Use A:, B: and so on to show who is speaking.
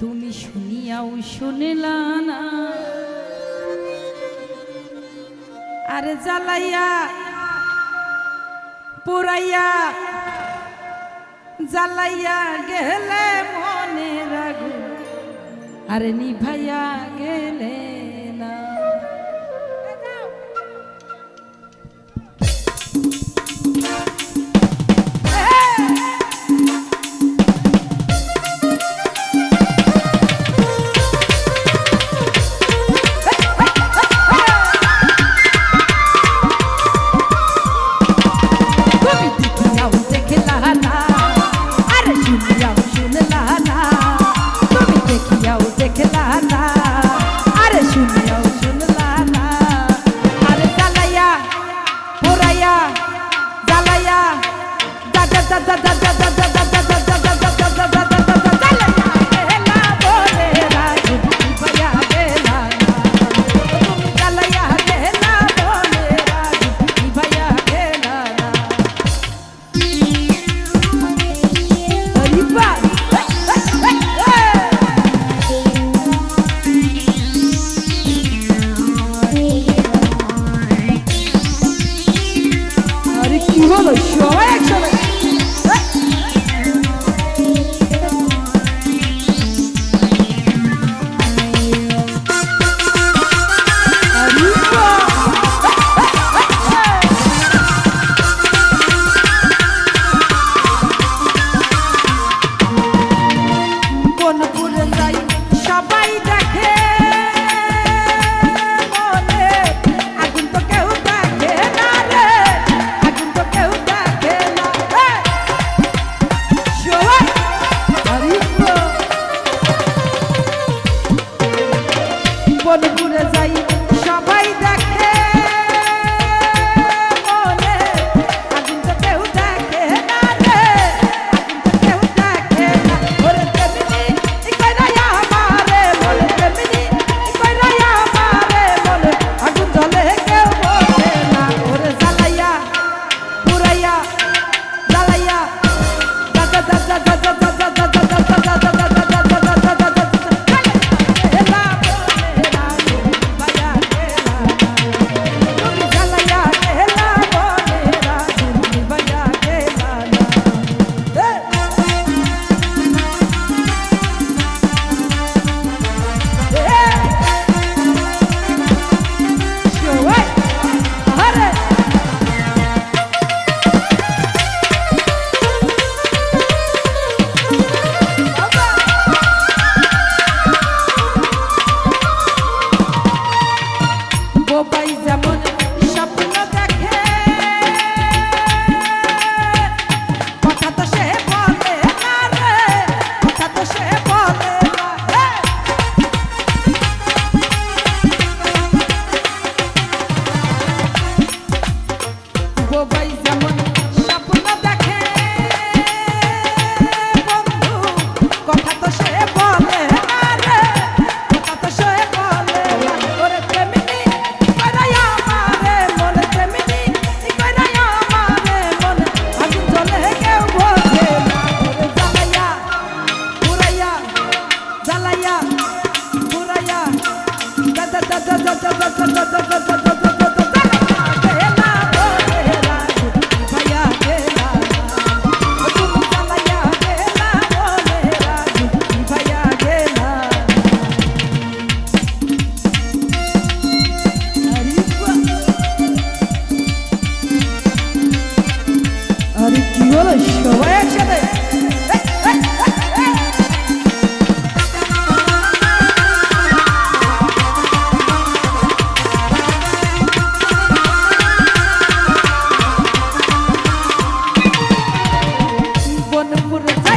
A: তুমি শুনিয়াও শুনিলা না আরে জ্বালাইয়া পুরাইয়া জ্বালাইয়া গেলে মনে রাগু। আরে নিভাইয়া গেলে i'm pochette.